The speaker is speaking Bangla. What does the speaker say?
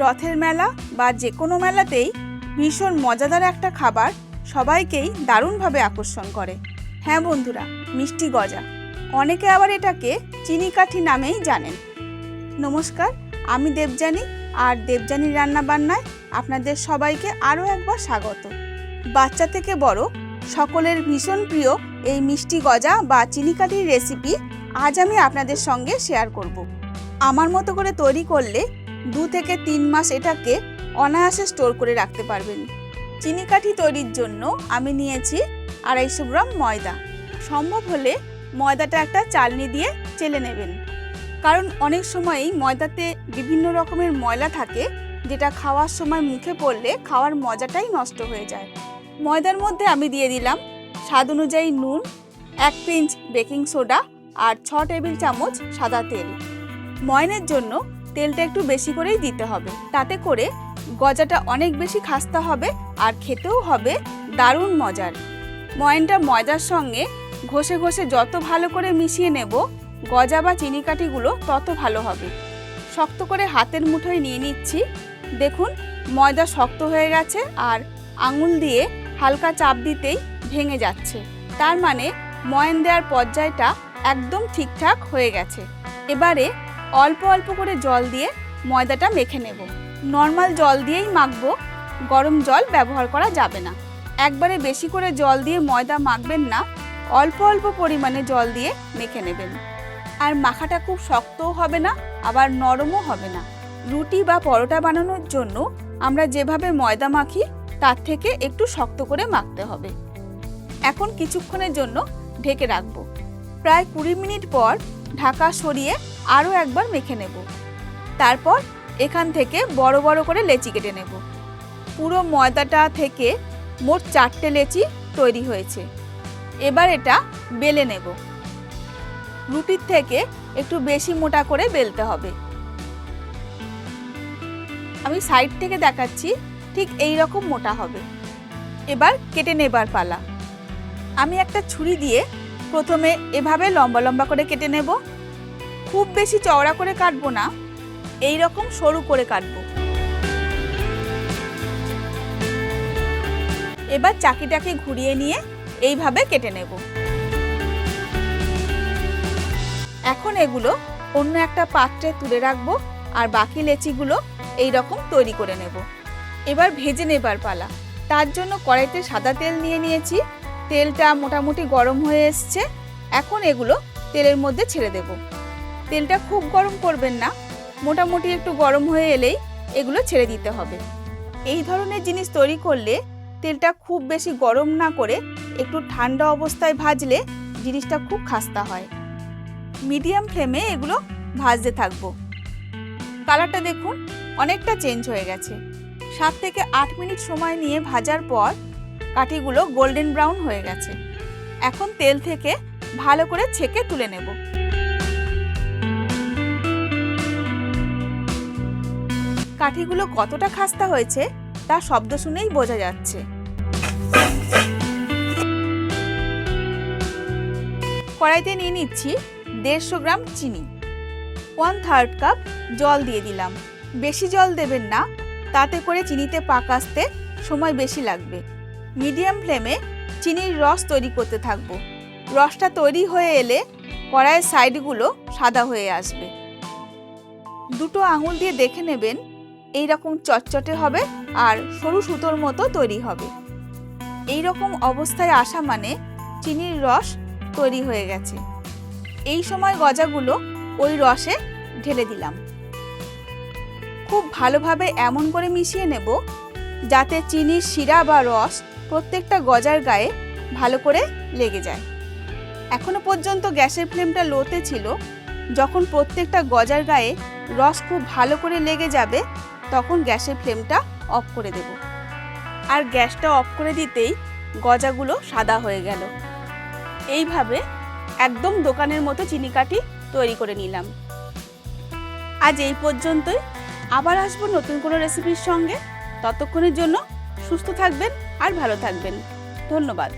রথের মেলা বা যে কোনো মেলাতেই ভীষণ মজাদার একটা খাবার সবাইকেই দারুণভাবে আকর্ষণ করে। হ্যাঁ বন্ধুরা, মিষ্টি গজা। অনেকে আবার এটাকে চিনি কাঠি নামেই জানেন। নমস্কার, আমি দেবযানী আর দেবযানীর রান্নাবান্নায় আপনাদের সবাইকে আরও একবার স্বাগত। বাচ্চা থেকে বড় সকলের ভীষণ প্রিয় এই মিষ্টি গজা বা চিনি কাঠির রেসিপি আজ আমি আপনাদের সঙ্গে শেয়ার করব। আমার মতো করে তৈরি করলে দু থেকে তিন মাস এটাকে অনায়াসে স্টোর করে রাখতে পারবেন। চিনি কাঠি তৈরির জন্য আমি নিয়েছি আড়াইশো গ্রাম ময়দা। সম্ভব হলে ময়দাটা একটা চালনি দিয়ে চেলে নেবেন। কারণ অনেক সময়ই ময়দাতে বিভিন্ন রকমের ময়লা থাকে, যেটা খাওয়ার সময় মুখে পড়লে খাওয়ার মজাটাই নষ্ট হয়ে যায়। ময়দার মধ্যে আমি দিয়ে দিলাম স্বাদ অনুযায়ী নুন, এক পিঞ্চ বেকিং সোডা আর ছ টেবিল চামচ সাদা তেল। ময়নের জন্য তেলটা একটু বেশি করেই দিতে হবে। তাতে করে গজাটা অনেক বেশি খাস্তা হবে আর খেতেও হবে দারুণ মজার। ময়নটা ময়দার সঙ্গে ঘষে ঘষে যত ভালো করে মিশিয়ে নেব, গজা বা চিনিকাঠিগুলো তত ভালো হবে। শক্ত করে হাতের মুঠোয় নিয়ে নিচ্ছি। দেখুন, ময়দা শক্ত হয়ে গেছে আর আঙুল দিয়ে হালকা চাপ দিতেই ভেঙে যাচ্ছে। তার মানে ময়ন দেওয়ার পর্যায়টা একদম ঠিকঠাক হয়ে গেছে। এবারে অল্প অল্প করে জল দিয়ে ময়দাটা মেখে নেব। নর্মাল জল দিয়েই মাখবো। গরম জল ব্যবহার করা যাবে না। একবারে বেশি করে জল দিয়ে ময়দা মাখবেন না। অল্প অল্প পরিমাণে জল দিয়ে মেখে নেবেন। আর মাখাটা খুব শক্তও হবে না, আবার নরমও হবে না। রুটি বা পরোটা বানানোর জন্য আমরা যেভাবে ময়দা মাখি, তার থেকে একটু শক্ত করে মাখতে হবে। এখন কিছুক্ষণের জন্য ঢেকে রাখব। প্রায় কুড়ি মিনিট পর ঢাকা সরিয়ে আরও একবার মেখে নেব। তারপর এখান থেকে বড় বড় করে লেচি কেটে নেব। পুরো ময়দাটা থেকে মোট চারটে লেচি তৈরি হয়েছে। এবার এটা বেলে নেব। রুটির থেকে একটু বেশি মোটা করে বেলতে হবে। আমি সাইড থেকে দেখাচ্ছি, ঠিক এই রকম মোটা হবে। এবার কেটে নেবার পালা। আমি একটা ছুরি দিয়ে প্রথমে এভাবে লম্বা লম্বা করে কেটে নেব। খুব বেশি চওড়া করে কাটবো না এই রকম সরু করে কাটবো। এবার চাকিটাকে ঘুরিয়ে নিয়ে এইভাবে কেটে নেব। এখন এগুলো অন্য একটা পাত্রে তুলে রাখব আর বাকি লেচিগুলো এই রকম তৈরি করে নেব। এবার ভেজে নেবার পালা। তার জন্য কড়াইতে সাদা তেল নিয়ে নিয়েছি। তেলটা মোটামুটি গরম হয়ে এসছে, এখন এগুলো তেলের মধ্যে ছেড়ে দেব। তেলটা খুব গরম করবেন না, মোটামুটি একটু গরম হয়ে এলেই এগুলো ছেড়ে দিতে হবে। এই ধরনের জিনিস তৈরি করলে তেলটা খুব বেশি গরম না করে একটু ঠান্ডা অবস্থায় ভাজলে জিনিসটা খুব খাস্তা হয়। মিডিয়াম ফ্লেমে এগুলো ভাজতে থাকব। কালারটা দেখুন অনেকটা চেঞ্জ হয়ে গেছে। সাত থেকে আট মিনিট সময় নিয়ে ভাজার পর কাঠিগুলো গোল্ডেন ব্রাউন হয়ে গেছে। এখন তেল থেকে ভালো করে ছেঁকে তুলে নেব। কাঠিগুলো কতটা খাস্তা হয়েছে, তা শব্দ শুনেই বোঝা যাচ্ছে। কড়াইতে নিয়ে নিচ্ছি দেড়শো গ্রাম চিনি। ওয়ান থার্ড কাপ জল দিয়ে দিলাম। বেশি জল দেবেন না, তাতে করে চিনিতে পাক আসতে সময় বেশি লাগবে। মিডিয়াম ফ্লেমে চিনির রস তৈরি করতে থাকব। রসটা তৈরি হয়ে এলে কড়াইয়ের সাইডগুলো সাদা হয়ে আসবে। দুটো আঙুল দিয়ে দেখে নেবেন এই রকম চটচটে হবে আর সরু সুতোর মতো তৈরি হবে। এই রকম অবস্থায় আসা মানে চিনির রস তৈরি হয়ে গেছে। এই সময় গজাগুলো ওই রসে ঢেলে দিলাম। খুব ভালোভাবে এমন করে মিশিয়ে নেব যাতে চিনির শিরা বা রস প্রত্যেকটা গজার গায়ে ভালো করে লেগে যায়। এখনও পর্যন্ত গ্যাসের ফ্লেমটা লোতে ছিল। যখন প্রত্যেকটা গজার গায়ে রস খুব ভালো করে লেগে যাবে, তখন গ্যাসের ফ্লেমটা অফ করে দেব। আর গ্যাসটা অফ করে দিতেই গজাগুলো সাদা হয়ে গেল। এইভাবে একদম দোকানের মতো চিনিকাঠি তৈরি করে নিলাম। আজ এই পর্যন্তই। আবার আসব নতুন কোনো রেসিপির সঙ্গে। ততক্ষণের জন্য সুস্থ থাকবেন আর ভালো থাকবেন। ধন্যবাদ।